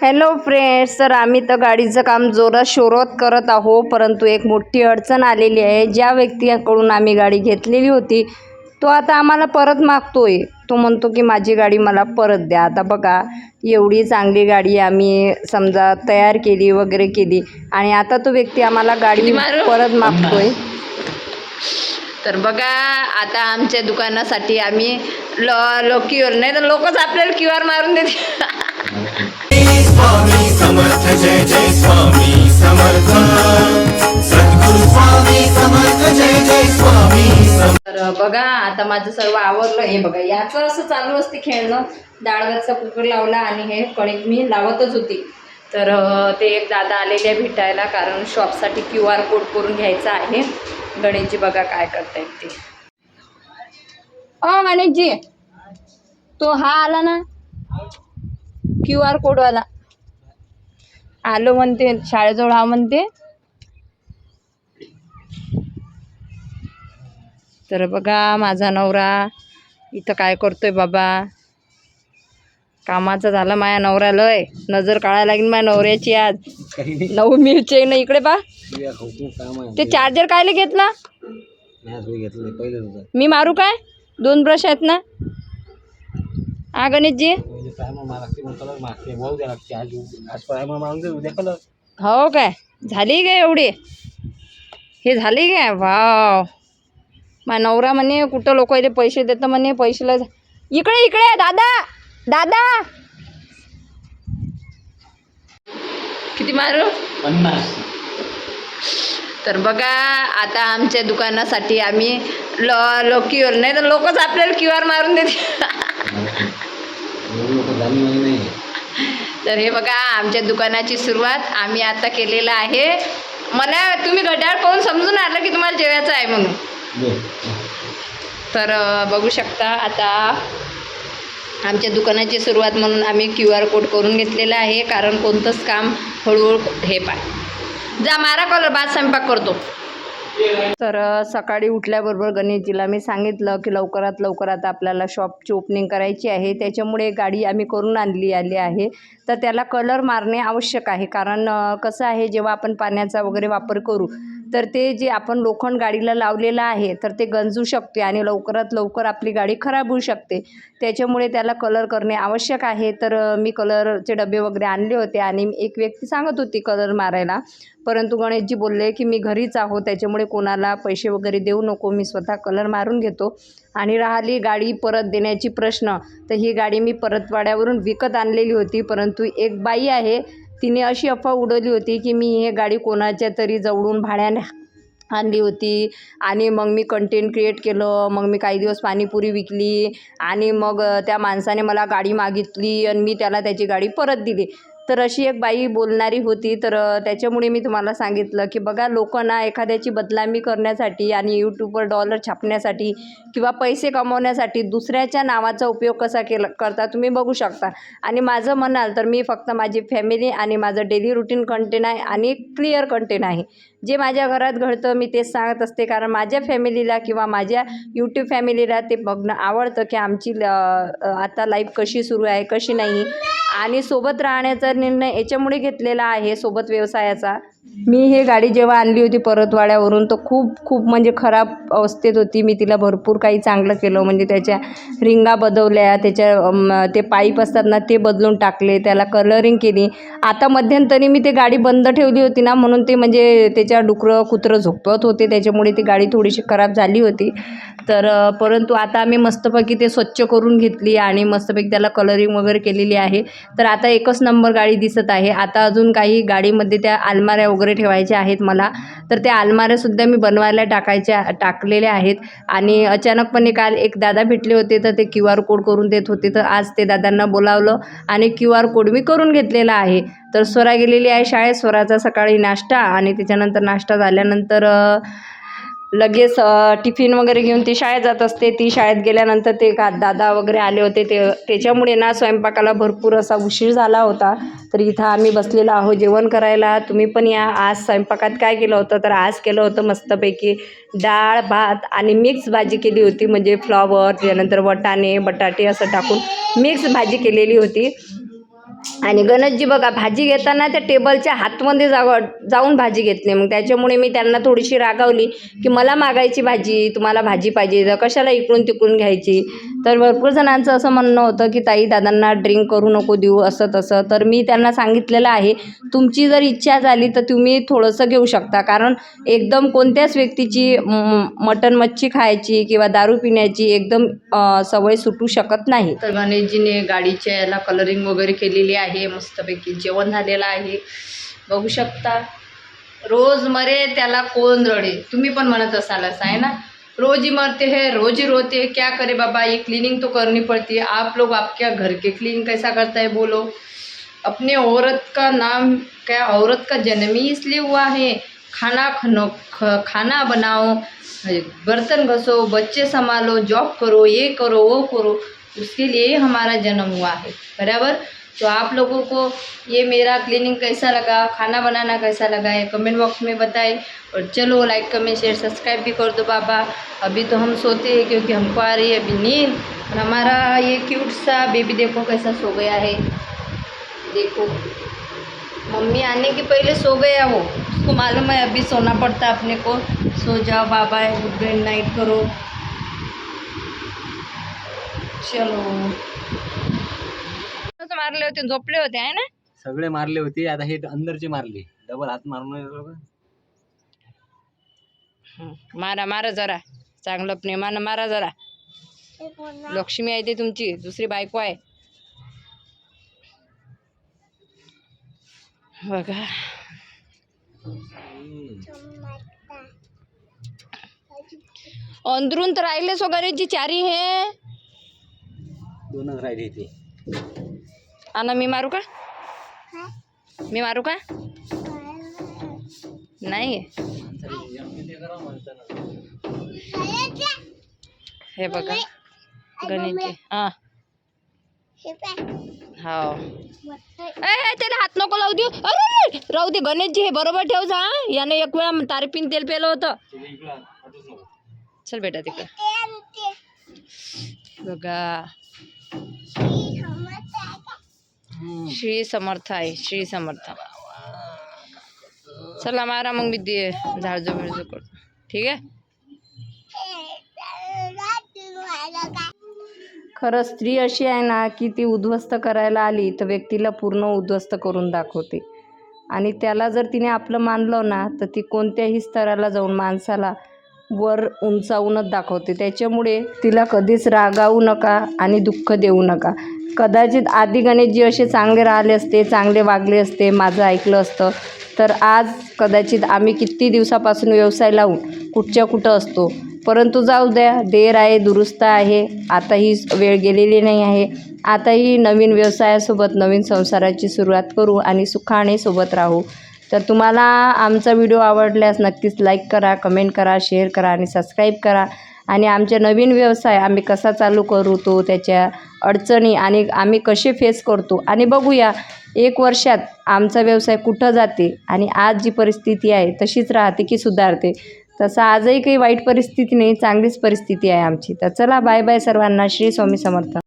Hello friends तर आम्ही तर गाडीचं काम जोरात शोरत करत आहो परंतु एक मोठी अडचण आलेली आहे. ज्या व्यक्तीकडून आम्ही गाडी घेतलेली होती तो आता आम्हाला परत मागतोय. तो म्हणतो की माझी गाडी मला परत द्या. आता बघा एवढी चांगली गाडी आम्ही समजा तयार केली वगैरे केली आणि आता तो व्यक्ती आम्हाला गाडी परत मागतोय. तर बघा आता आमच्या दुकानासाठी आम्ही ल लो क्यू आर नाही तर लोकच आपल्याला क्यू आर मारून देते स्वामी समर्थ जय जय स्वामी समर्थ. सद्गुरु स्वामी समर्थ जय जय स्वामी समर्थ. तर बघा आता माझं सर्व आवरलं. हे बघा याचं असं चालू असते खेळणं. डाळवरचा कुकर लावला आणि हे कणिक मी लावतच होती. तर ते एक दादा आलेले आहे भेटायला कारण शॉपसाठी क्यू आर कोड करून घ्यायचा आहे. गणेशजी बघा काय करतायत ते. अ गणेशजी तो हा आला ना? क्यू आर कोडवाला. आलो म्हणते शाळेजवळ हा म्हणते. तर बघा माझा नवरा इथं काय करतोय बाबा? कामाचं झालं माझ्या नवरा लय. नजर काढायला लागेल माझ्या नवऱ्याची आज. नऊ मिरचे ना इकडे आहे. ते चार्जर कायले घेतला? मी मारू काय? दोन ब्रश आहेत ना? हा गणेशजी? प्रायमर मागते मग कलर मागते वाहू द्या लागते आज आज उद्या कलर हो काय? झाली काय एवढी? हे झाली काय? वाव. मा नवरा म्हणे कुठं लोक इथे पैसे देतं म्हणे पैशाला इकडे इकडे दादा दादा. किती मारू? पन्नास. तर बघा आता आमच्या दुकानासाठी आम्ही ल लो क्यू आर नाही तर लोकच आपल्याला क्यू आर मारून देते एवढं लोक झाली म्हणजे नाही तर हे बघा आमच्या दुकानाची सुरुवात आम्ही आता केलेलं आहे. मला तुम्ही घड्याळ पाहून समजून आलं की तुम्हाला जेवायचं आहे म्हणून. बरं. तर बघू शकता आता आमच्या दुकानाची सुरुवात म्हणून आम्ही क्यू आर कोड करून घेतलेला आहे. कारण कोणतंच काम हळूहळू हे पाय जा मारा कॉलर बाद स्वयंपाक करतो. तर सकाळी उठल्याबरोबर गणेशजीला मी सांगितलं की लवकरात लवकर आता आपल्याला शॉपची ओपनिंग करायची आहे. त्याच्यामुळे गाडी आम्ही करून आणली आली आहे. तर त्याला कलर मारणे आवश्यक आहे. कारण कसं आहे जेव्हा आपण पाण्याचा वगैरे वापर करू तर ते जे आपण लोखंड गाडीला लावलेलं आहे तर ते गंजू शकते आणि लवकरात लवकर आपली गाडी खराब होऊ शकते. त्याच्यामुळे त्याला कलर करणे आवश्यक आहे. तर मी कलरचे डबे वगैरे आणले होते आणि एक व्यक्ती सांगत होती कलर मारायला. परंतु गणेशजी बोलले की मी घरीच आहो त्याच्यामुळे कोणाला पैसे वगैरे देऊ नको. मी स्वतः कलर मारून घेतो. आणि राहिली गाडी परत देण्याची प्रश्न. तर ही गाडी मी परतवाड्यावरून विकत आणलेली होती. परंतु एक बाई आहे तिने अशी अफवा उडवली होती की मी हे गाडी कोणाच्या तरी जवळून भाड्याने आणली होती. आणि मग मी कंटेंट क्रिएट केलं मग मी काही दिवस पाणीपुरी विकली आणि मग त्या माणसाने मला गाडी मागितली आणि मी त्याला त्याची गाडी परत दिली. तर अशी एक बाई बोलणारी होती. तर त्याच्यामुळे मी तुम्हाला सांगितलं की बघा लोक ना एखाद्याची बदनामी करण्यासाठी आणि यूट्यूबवर डॉलर छापण्यासाठी किंवा पैसे कमवण्यासाठी दुसऱ्याच्या नावाचा उपयोग कसा केला करता तुम्ही बघू शकता. आणि माझं म्हणाल तर मी फक्त माझी फॅमिली आणि माझं डेली रुटीन कंटेंट आहे आणि क्लिअर कंटेंट आहे. जे माझ्या घरात घडतं मी तेच सांगत असते. कारण माझ्या फॅमिलीला किंवा माझ्या यूट्यूब फॅमिलीला ते बघणं आवडतं की आमची ल- आता लाईफ कशी सुरू आहे कशी नाही. आणि सोबत राहण्याचा निर्णय याच्यामुळे घेतलेला आहे सोबत व्यवसायाचा. मी हे गाडी जेव्हा आणली होती परतवाड्यावरून तर खूप खूप म्हणजे खराब अवस्थेत होती. मी तिला भरपूर काही चांगलं केलं. म्हणजे त्याच्या रिंगा बदवल्या त्याच्या ते पाईप असतात ना ते बदलून टाकले त्याला कलरिंग केली. आता मध्यंतरी मी ते गाडी बंद ठेवली होती ना म्हणून ते म्हणजे त्याच्या डुकरं कुत्रं झोपत होते. त्याच्यामुळे ती गाडी थोडीशी खराब झाली होती. तर परंतु आता आम्ही मस्तपैकी ते स्वच्छ करून घेतली आणि मस्तपैकी त्याला कलरिंग वगैरे केलेली आहे. तर आता एकच नंबर गाडी दिसत आहे. आता अजून काही गाडीमध्ये त्या अलमाऱ्या वगैरे ठेवायच्या आहेत मला. तर त्या अलमाऱ्यासुद्धा मी बनवायला टाकायच्या टाकलेल्या आहेत. आणि अचानकपणे काल एक दादा भेटले होते तर ते क्यू आर कोड करून देत होते. तर आज ते दादांना बोलावलं आणि क्यू आर कोड मी करून घेतलेला आहे. तर स्वरा गेलेली आहे शाळेत. स्वराचा सकाळी नाश्ता आणि त्याच्यानंतर नाश्ता झाल्यानंतर लगेच टिफिन वगैरे घेऊन ती शाळेत जात असते. ती शाळेत गेल्यानंतर ते का दादा वगैरे आले होते. ते त्याच्यामुळे ना स्वयंपाकाला भरपूर असा उशीर झाला होता. तर इथं आम्ही बसलेलो आहो जेवण करायला. तुम्ही पण या. आज स्वयंपाकात काय केलं होतं? तर आज केलं होतं मस्तपैकी डाळ भात आणि मिक्स भाजी केली होती. म्हणजे फ्लॉवर त्यानंतर वटाणे बटाटे असं टाकून मिक्स भाजी केलेली होती. आणि गणेशजी बघा भाजी घेताना त्या टेबलच्या हातमध्ये जाव जाऊन भाजी घेतली. मग त्याच्यामुळे मी त्यांना थोडीशी रागावली की मला मागायची भाजी तुम्हाला भाजी पाहिजे तर कशाला इकडून तिकडून घ्यायची? तर भरपूर जणांचं असं म्हणणं होतं की ताई दादांना ड्रिंक करू नको देऊ असं तसं. तर मी त्यांना सांगितलेलं आहे तुमची जर इच्छा झाली तर तुम्ही थोडंसं घेऊ शकता. कारण एकदम कोणत्याच व्यक्तीची मटन मच्छी खायची किंवा दारू पिण्याची एकदम सवय सुटू शकत नाही. तर गणेशजीने गाडीच्या याला कलरिंग वगैरे केलेली आहे मस्तपैकी जेवण झालेलं आहे. बघू शकता रोज मरे त्याला कोण रडे. तुम्ही पण म्हणत असाल असं आहे ना? रोज ही मरते हैं, रोज ही रोते हैं। क्या करें बाबा, ये क्लीनिंग तो करनी पड़ती है। आप लोग आपके घर के क्लीन कैसा करता है बोलो। अपने औरत का नाम क्या, औरत का जन्म ही इसलिए हुआ है। खाना खनो खाना बनाओ, बर्तन घसो, बच्चे संभालो जॉब करो, ये करो, वो करो। उसके लिए हमारा जन्म हुआ है। बराबर? तो आप लोगों को ये मेरा क्लीनिंग कैसा लगा, खाना बनाना कैसा लगा है कमेंट बॉक्स में बताएँ। और चलो लाइक कमेंट शेयर सब्सक्राइब भी कर दो बाबा। अभी तो हम सोते हैं क्योंकि हमको आ रही है अभी नींद। और हमारा ये क्यूट सा बेबी देखो कैसा सो गया है। देखो। मम्मी आने के पहले सो गया वो। उसको मालूम है अभी सोना पड़ता अपने को। सो जाओ बाबा गुड नाइट करो। चलो. मारले होते झोपले होते आहे ना? सगळे मारले होते आता हे अंदरचे मारले. डबल हात मारून मारा मारा जरा. चांगलं प्रेमानं मारा जरा. लक्ष्मी आहे ते तुमची दुसरी बायको आहे. बघा. अंदरून तर राहिले सो गणेशजी चारी हे. दोनच राहिले ते. आणि मी मारू का? मी मारू का? नाही. हे बघा गणेशजी हां. हो ए त्याला हात नको लावू देऊ. अरे अरे, राहू दे गणेशजी हे बरोबर ठेव जा याने एक वेळा तारपीन तेल पेलं होतं. चल बेटा तिकडे. बघा. श्री समर्थ आहे श्री समर्थ. चला मारा मग मी दे झाडजो बिडझो करतो ठीक आहे? खरं स्त्री अशी आहे ना की ती उद्ध्वस्त करायला आली तर व्यक्तीला पूर्ण उद्ध्वस्त करून दाखवते. आणि त्याला जर तिने आपलं मानलं ना तर ती कोणत्याही स्तराला जाऊन माणसाला वर उंचावूनच दाखवते. त्याच्यामुळे तिला कधीच रागावू नका आणि दुःख देऊ नका. कदाचित आधी गणेशजी असे चांगले राहिले असते चांगले वागले असते माझं ऐकलं असतं. तर आज कदाचित आम्ही किती दिवसापासून व्यवसाय लावून कुठच्या कुठं असतो. परंतु जाऊ द्या देर आहे दुरुस्त आहे. आता ही वेळ गेलेली नाही आहे. आताही नवीन व्यवसायासोबत नवीन संसाराची सुरुवात करू आणि सुखाने सोबत राहू. तर तुम्हाला आमचा व्हिडिओ आवडल्यास नक्कीच लाईक करा कमेंट करा शेअर करा आणि सबस्क्राईब करा. आणि आमचे नवीन व्यवसाय आम्ही कसा चालू करू तो त्याच्या अडचणी आणि आम्ही कसे फेस करतो आणि बघूया. एक वर्षात आमचा व्यवसाय कुठं जाते आणि आज जी परिस्थिती आहे तशीच राहते की सुधारते. तसं आजही काही वाईट परिस्थिती नाही चांगलीच परिस्थिती आहे आमची. तर चला बाय बाय सर्वांना. श्री स्वामी समर्थ.